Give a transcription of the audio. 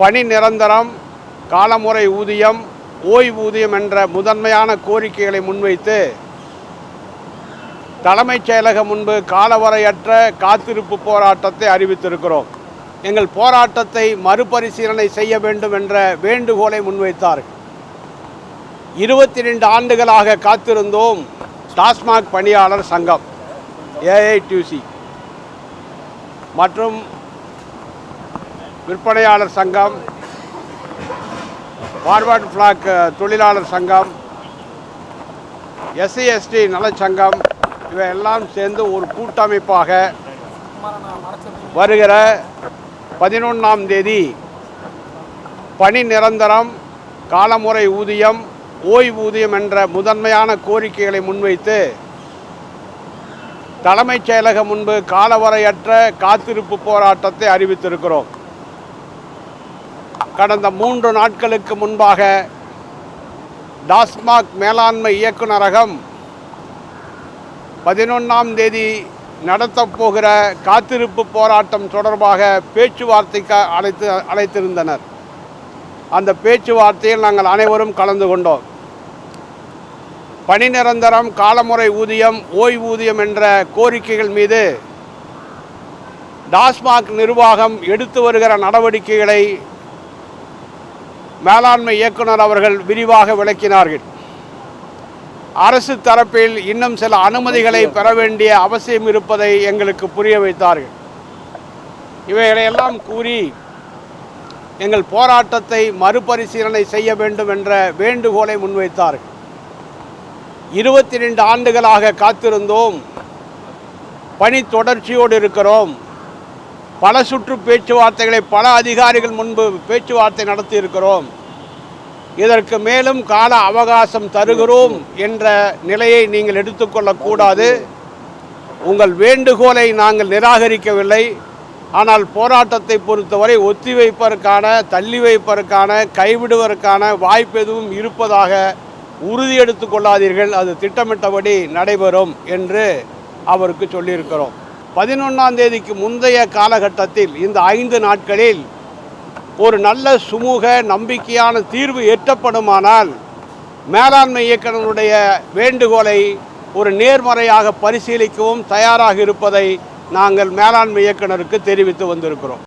பணி நிரந்தரம் காலமுறை ஊதியம் ஓய்வூதியம் என்ற முதன்மையான கோரிக்கைகளை முன்வைத்து தலைமைச் செயலகம் முன்பு காலவரையற்ற காத்திருப்பு போராட்டத்தை அறிவித்திருக்கிறோம். எங்கள் போராட்டத்தை மறுபரிசீலனை செய்ய வேண்டும் என்ற வேண்டுகோளை முன்வைத்தார்கள். இருபத்தி ரெண்டு ஆண்டுகளாக காத்திருந்தோம் டாஸ்மாக் பணியாளர் சங்கம் ஏஐடியூசி. மற்றும் விற்பனையாளர் சங்கம் ஃபார்வர்ட் ஃப்ளாக் தொழிலாளர் சங்கம் எஸ்சி எஸ்டி நலச்சங்கம் இவையெல்லாம் சேர்ந்து ஒரு கூட்டமைப்பாக வருகிற பதினொன்றாம் தேதி பணி நிரந்தரம் காலமுறை ஊதியம் ஓய்வூதியம் என்ற முதன்மையான கோரிக்கைகளை முன்வைத்து தலைமைச் செயலகம் முன்பு காலவரையற்ற காத்திருப்பு போராட்டத்தை அறிவித்திருக்கிறோம். கடந்த மூன்று நாட்களுக்கு முன்பாக டாஸ்மாக் மேலாண்மை இயக்குநரகம் பதினொன்றாம் தேதி நடத்தப் போகிற காத்திருப்பு போராட்டம் தொடர்பாக பேச்சுவார்த்தைக்கு அழைத்து அழைத்திருந்தனர். அந்த பேச்சுவார்த்தையில் நாங்கள் அனைவரும் கலந்து கொண்டோம். பணி நிரந்தரம் காலமுறை ஊதியம் ஓய்வூதியம் என்ற கோரிக்கைகள் மீது டாஸ்மாக் நிர்வாகம் எடுத்து வருகிற நடவடிக்கைகளை மேலாண்மை இயக்குனர் அவர்கள் விரிவாக விளக்கினார்கள். அரசு தரப்பில் இன்னும் சில அனுமதிகளை பெற வேண்டிய அவசியம் இருப்பதை எங்களுக்கு புரிய வைத்தார்கள். இவைகளையெல்லாம் கூறி எங்கள் போராட்டத்தை மறுபரிசீலனை செய்ய வேண்டும் என்ற வேண்டுகோளை முன்வைத்தார்கள். இருபத்தி ரெண்டு ஆண்டுகளாக காத்திருந்தோம். பணி தொடர்ச்சியோடு இருக்கிறோம். பல சுற்று பேச்சுவார்த்தைகளை பல அதிகாரிகள் முன்பு பேச்சுவார்த்தை நடத்தியிருக்கிறோம். இதற்கு மேலும் கால அவகாசம் தருகிறோம் என்ற நிலையை நீங்கள் எடுத்துக்கொள்ளக்கூடாது உங்கள் வேண்டுகோளை நாங்கள் நிராகரிக்கவில்லை. ஆனால் போராட்டத்தை பொறுத்தவரை ஒத்திவைப்பதற்கான தள்ளி வைப்பதற்கான கைவிடுவதற்கான வாய்ப்பு எதுவும் இருப்பதாக உறுதி எடுத்துக்கொள்ளாதீர்கள் அது திட்டமிட்டபடி நடைபெறும் என்று அவருக்கு சொல்லியிருக்கிறோம். பதினொன்றாம் தேதிக்கு முந்தைய காலகட்டத்தில் இந்த ஐந்து நாட்களில் ஒரு நல்ல சுமூக நம்பிக்கையான தீர்வு எட்டப்படுமானால் மேலாண்மை இயக்குநருடைய வேண்டுகோளை ஒரு நேர்மறையாக பரிசீலிக்கவும் தயாராக இருப்பதை நாங்கள் மேலாண்மை இயக்குனருக்கு தெரிவித்து வந்திருக்கிறோம்.